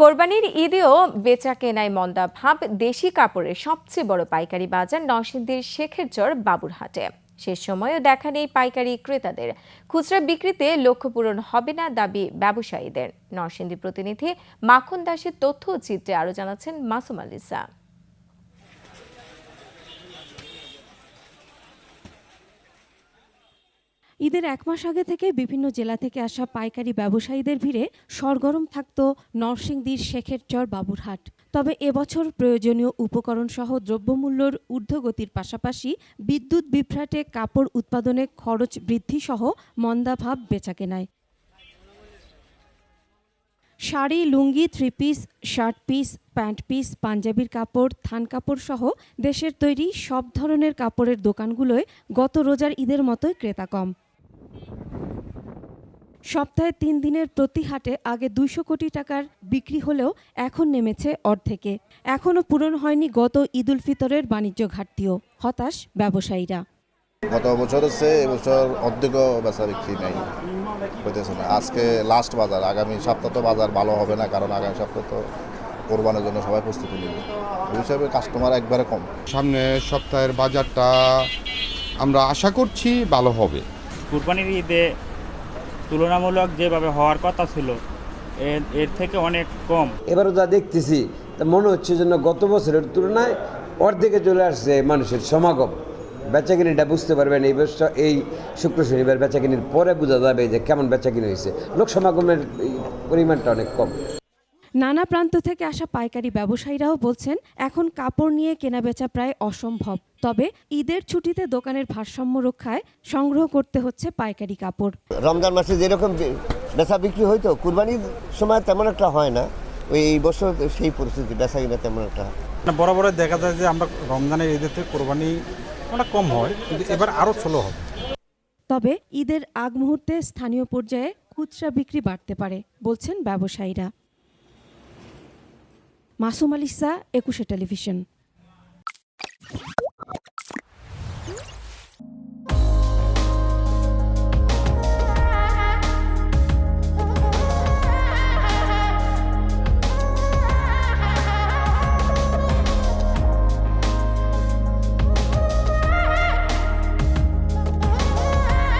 কোরবানির ঈদেও বেচা কেনায় মন্দা ভাব দেশি কাপড়ের সবচেয়ে বড় পাইকারি বাজার নরসিংদীর শেখেরচর বাবুরহাটে। সে সময়ও দেখা নেই পাইকারি ক্রেতাদের। খুচরা বিক্রিতে লক্ষ্য পূরণ হবে না দাবি ব্যবসায়ীদের। নরসিংদী প্রতিনিধি মাখন দাসের তথ্য চিত্রে আরও জানাচ্ছেন মাসুম আলিসা ঈদের এক মাস আগে থেকে বিভিন্ন জেলা থেকে আসা পাইকারি ব্যবসায়ীদের ভিড়ে সরগরম থাকত নরসিংদীর শেখেরচর বাবুরহাট। তবে এবছর প্রয়োজনীয় উপকরণ সহ দ্রব্যমূল্যর ঊর্ধ্বগতির পাশাপাশি বিদ্যুৎ বিভ্রাটে কাপড় উৎপাদনে খরচ বৃদ্ধি সহ মন্দাভাব বেচাকেনায়। শাড়ি, লুঙ্গি three piece shirt piece pant piece পাঞ্জাবির কাপড়, থান কাপড় সহ দেশের তৈরি সব ধরনের কাপড়ের দোকানগুলোয় গত রোজার ঈদের মতোই ক্রেতা কম। সপ্তাহে তিন দিনের প্রতি হাটে আগে দুইশো কোটি টাকার বিক্রি হলেও এখন নেমেছে অর্ধেকে। এখনও পূরণ হয়নি গত ঈদুল ফিতরের বাণিজ্য ঘাটতিও। হতাশ ব্যবসায়ীরা। গত বছর হচ্ছে এবছর অর্ধেকও বেচা বিক্রি নাই। হইতেছে না। আজকে লাস্ট বাজার আগামী সপ্তাহ তো বাজার ভালো হবে না কারণ আগামী সপ্তাহ তো কোরবানের জন্য সবাই প্রস্তুতি নেবে। ওই হিসাবে কাস্টমার একবারে কম। সামনে সপ্তাহের বাজারটা আমরা আশা করছি ভালো হবে। কুরবানির ঈদে তুলনামূলক যেভাবে হওয়ার কথা ছিল, এর এর থেকে অনেক কম। এবারও যা দেখতেছি, তা মনে হচ্ছে যেন গত বছরের তুলনায় অর্ধেকে চলে আসছে মানুষের সমাগম। বেচাকিনিটা বুঝতে পারবেন, এই বছর এই শুক্র শনিবার বেচাকিনির পরে বোঝা যাবে যে কেমন বেচাকিনি হয়েছে। লোক সমাগমের পরিমাণটা অনেক কম। নানা প্রান্ত থেকে আসা পাইকারি ব্যবসায়ীরাও বলছেন এখন কাপড় নিয়ে কেনাবেচা প্রায় অসম্ভব। তবে ঈদের ছুটিতে দোকানের ভারসাম্য রক্ষায় সংগ্রহ করতে হচ্ছে পাইকারি কাপড়। রমজান মাসে যেরকম বেচা বিক্রি হইতো কুরবানির সময় তেমন একটা হয় না। ওই এই বছর সেই পরিস্থিতি বেচা কিনা তেমন একটা হয় বড় না দেখা যায় যে আমরা রমজানের ঈদের থেকে কোরবানি অনেক কম হয় কিন্তু এবার আরও ষোলো হবে। তবে ঈদের আগ মুহূর্তে স্থানীয় পর্যায়ে খুচরা বিক্রি বাড়তে পারে বলছেন ব্যবসায়ীরা। মাসুম আলিসা একুশে টেলিভিশন